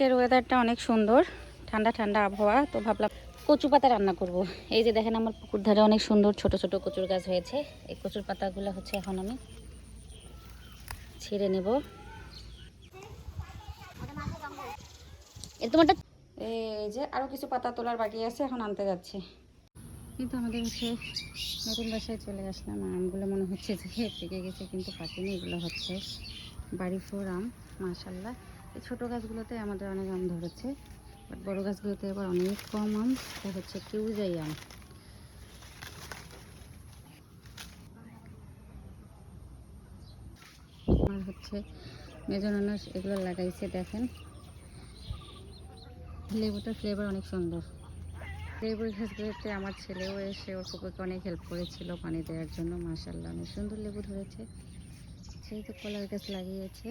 আজকের ওয়েদারটা অনেক সুন্দর। ঠান্ডা ঠান্ডা আবহাওয়া, তো ভাবলাম কচু পাতা রান্না করব। এই যে দেখেন আমার পুকুর ধারে অনেক সুন্দর ছোট ছোট কচুর গাছ হয়েছে। এই কচুর পাতাগুলো হচ্ছে এখন আমি ছিঁড়ে নেব। এর তোমারটা এই যে আরও কিছু পাতা তোলার বাকি আছে, এখন আনতে যাচ্ছে। কিন্তু আমাদের হচ্ছে নতুন বাসায় চলে আসলাম। আমগুলো মনে হচ্ছে যে পেকে গেছে, কিন্তু পাকেনি। এগুলো হচ্ছে বাড়ি ফোর আম মাশাল্লাহ এই ছোটো গাছগুলোতে আমাদের অনেক আম ধরেছে বাট বড়ো গাছগুলোতে আবার অনেক কম আম, তো হচ্ছে কেউ যাই আম। আর হচ্ছে মেজনানাস এগুলো লাগাইছে, দেখেন। লেবুটার ফ্লেভার অনেক সুন্দর। লেবুর গাছগুলোতে আমার ছেলেও এসে ওর কুকুরকে অনেক হেল্প করেছিল পানি দেওয়ার জন্য মাসাল্লাহ অনেক সুন্দর লেবু ধরেছে। যেহেতু কলার গাছ লাগিয়েছে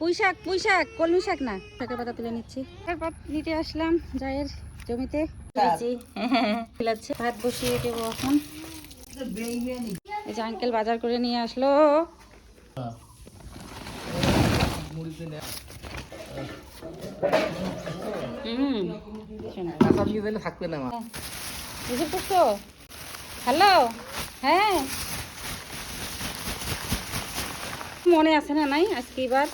পুঁই শাক পুঁই শাক কলমি শাক না? শাকের পাতা তুলে নিচ্ছি। তারপর নিতে আসলাম জায়ের জমিতে। ভাত বসিয়ে দেবো এখন। এই যে আঙ্কেল বাজার করে নিয়ে আসলো। হুম। থাকবে না হ্যালো? হ্যাঁ। মনে আছে না নাই? আজকে এবার?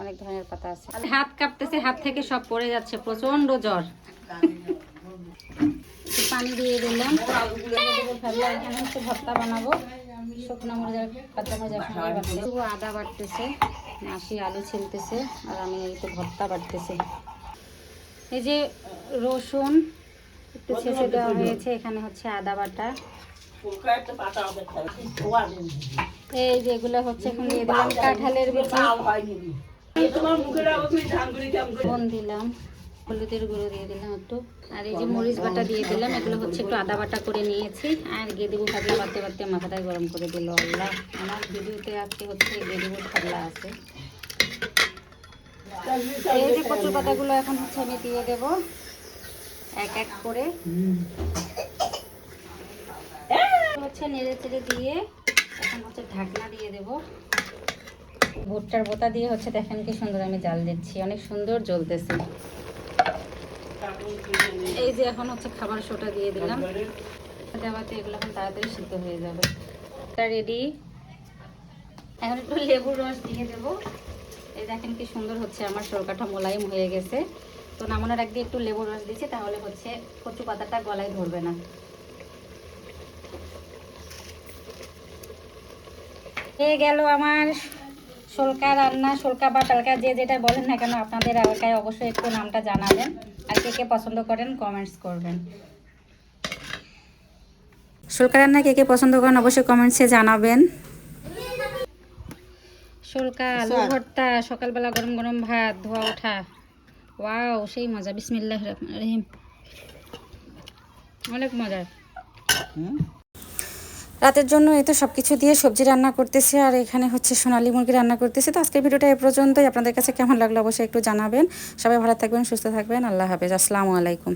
অনেক ধরনের পাতা আছে। হাত কাঁপতেছে, হাত থেকে সব পড়ে যাচ্ছে প্রচণ্ড জ্বর। পানি দিয়ে দিলাম। ভর্তা বানাবো। আদা বাটতেছে মাসি আলু ছিলতেছে, আর আমি এই তো ভর্তা বাটতেছি এই যে রসুন একটু ছেঁচে দেওয়া হয়েছে এখানে হচ্ছে আদা বাটা। এই যে এগুলো হচ্ছে এখন দিয়ে দিলাম কাঁঠালের বিচি দিলাম হলুদের গুঁড়ো দিয়ে দিলাম একটু। আর এই যে মরিচ বাটা দিয়ে দিলাম এগুলো হচ্ছে একটু আদা বাটা করে নিয়েছি। আর গেদিবু খাবলা বাড়তে বাড়তে মাথাটাই গরম করে দিল আল্লাহ। আমার ভিডিওতে আজকে হচ্ছে গেদিবু খাবলা আছে। এই যে কচুর পাতাগুলো এখন হচ্ছে আমি দিয়ে দেব। এক এক করে। হচ্ছে নেড়ে চেড়ে দিয়ে এখন হচ্ছে ঢাকনা দিয়ে দেব। ভুট্টার বোতা দিয়ে হচ্ছে দেখেন কি সুন্দর আমি জাল দিচ্ছি, অনেক সুন্দর জ্বলতেছে। এই যে এখন হচ্ছে খাবার শোটা দিয়ে দিলাম। দেওয়াতে এগুলো এখন তাড়াতাড়ি সিদ্ধ হয়ে যাবে। রেডি এখন একটু লেবুর রস দিয়ে দেবো। এই দেখেন কি সুন্দর হচ্ছে, আমার সরকাটা মোলায়েম হয়ে গেছে। তো নামানোর আগে একটু লেবুর রস দিচ্ছি তাহলে হচ্ছে কচু পাতাটা গলায় ধরবে না। হয়ে গেল আমার শোলকা রান্না শোলকা বা টালকা যে যেটা বলেন না কেন আপনাদের এলাকায় অবশ্যই একটু নামটা জানাবেন। আর কে কে পছন্দ করেন কমেন্টস করবেন। শোলকা রান্না কে কে পছন্দ করেন অবশ্যই কমেন্টসে জানাবেন। শোলকা আলু ভর্তা সকালবেলা গরম গরম ভাত ধোয়া ওঠা। ওয়াও সেই মজা। বিসমিল্লাহ রহমান রহিম। অনেক মজার রাতের জন্য এই তো সব কিছু দিয়ে সবজি রান্না করতেছে আর এখানে হচ্ছে সোনালি মুরগি রান্না করতেছি। তো আজকের ভিডিওটা এ পর্যন্তই। আপনাদের কাছে কেমন লাগল অবশ্যই একটু জানাবেন। সবাই ভালো থাকবেন সুস্থ থাকবেন। আল্লাহ হাফেজ। আসসালামু আলাইকুম।